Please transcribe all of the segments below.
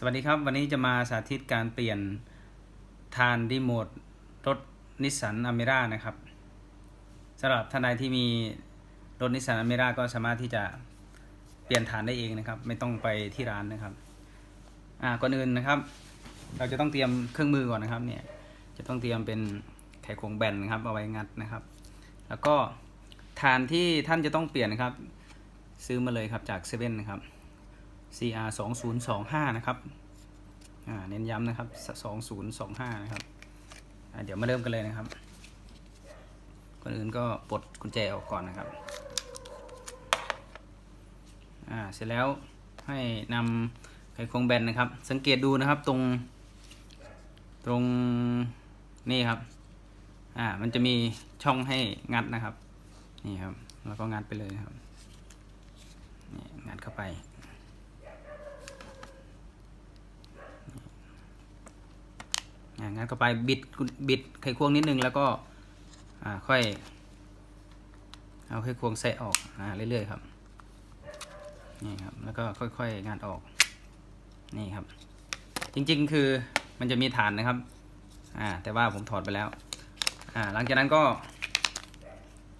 สวัสดีครับ วันนี้จะมาสาธิตการเปลี่ยนทานรีโมทรถนิสสันอเมร่านะครับสำหรับท่านใดที่มีรถนิสสันอเมร่าก็สามารถที่จะเปลี่ยนฐานได้เองนะครับ ไม่ต้องไปที่ร้านนะครับอ่าก่อนอื่นนะครับ เราจะต้องเตรียมเครื่องมือก่อนนะครับเนี่ยจะต้องเตรียมเป็นไขควงแบนนะครับเอาไว้งัดนะครับ แล้วก็ฐานที่ท่านจะต้องเปลี่ยนนะครับ ซื้อมาเลยครับจากเซเว่นนะครับ CR 2025นะครับเน้นย้ำนะครับ 2025 นะครับ เดี๋ยวมาเริ่มกันเลยนะครับก่อนอื่นก็ปลดกุญแจออกก่อนนะครับ เสร็จแล้วให้นำไขควงแบนนะครับ สังเกตดูนะครับตรง ตรงนี่ครับ อ่า มันจะมีช่องให้งัดนะครับ นี่ครับ แล้วก็งัดไปเลยครับ นี่งัดเข้าไป อ่างั้นก็ไปบิดบิดไขควงนิดนึงแล้วก็ค่อย เอาไขควงแสะออกอเรื่อยๆครับนี่ครับแล้วก็ค่อยๆงานออกนี่ครับ จริงๆคือมันจะมีฐานนะครับอ่าแต่ว่าผมถอดไปแล้วอ่าหลังจากนั้นก็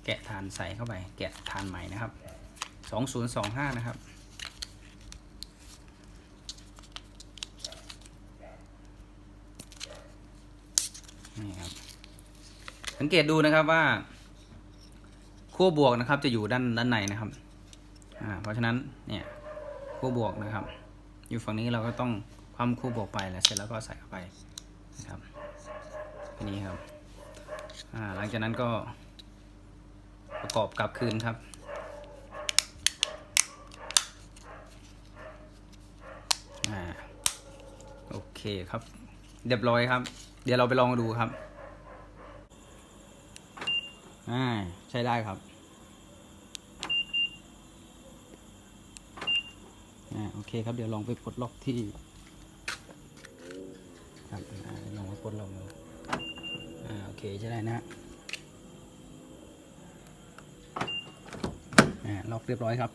แกะฐานใส่เข้าไป แกะฐานใหม่นะครับ 2025 นะครับ นี่ครับ สังเกตดูนะครับว่าขั้วบวกนะครับ จะอยู่ด้านด้านในนะครับอ่าเพราะฉะนั้นเนี่ยขั้วบวกนะครับ อยู่ฝั่งนี้เราก็ต้องคว่ำขั้วบวกไปแล้วเสร็จแล้วก็ใส่เข้าไปนะครับนี้ครับอ่าหลังจากนั้นก็ประกอบกลับคืนครับอ่าโอเคครับ เรียบร้อยครับ ดี๋ยวเราไปลองดูครับ อ่า ใช้ได้ครับ อ่า โอเคครับ เดี๋ยวลองไปปลดล็อกที่ ครับอลองไปปลดล็อกดูอ่า โอเค ใช้ได้นะฮะอ่า ล็อกเรียบร้อยครับ